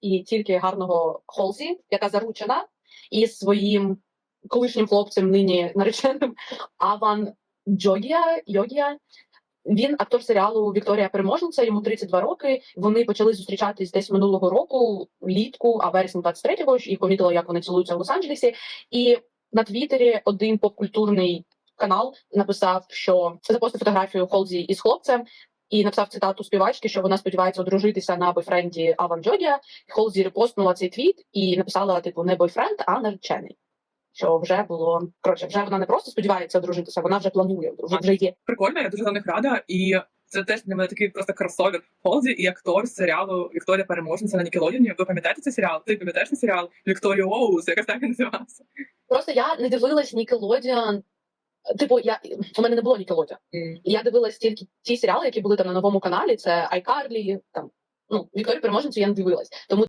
і тільки гарного Холзі, яка заручена, із своїм колишнім хлопцем, нині нареченим Аван Джогія. Йогія. Він актор серіалу Вікторія Переможниця, йому 32 роки. Вони почали зустрічатись десь минулого року, влітку, а вересня 23-го ж, і помітила, як вони цілуються в Лос-Анджелесі. І на Твіттері один попкультурний канал написав, що запостив фотографію Холзі із хлопцем. І написав цитату співачки, що вона сподівається одружитися на бойфренді Аван Джодія. Холзі репостнула цей твіт і написала: типу, не бойфренд, а наречений. Що вже було коротше, вже вона не просто сподівається одружитися, вона вже планує одружити, вже є. Прикольно, я дуже за них рада. І це теж для мене такий просто кросовер Холзі і актор з серіалу Вікторія Переможниця на Нікелодіні. Ви пам'ятаєте цей серіал? Ти пам'ятаєш цей серіал Вікторія Оус, якось так він називався. Просто я не дивилась Nickelodeon. Типу, я у мене не було Nickelodeon. Я дивилась тільки ті серіали, які були там на новому каналі. Це iCarly, там ну Вікторію переможницю я не дивилась. Тому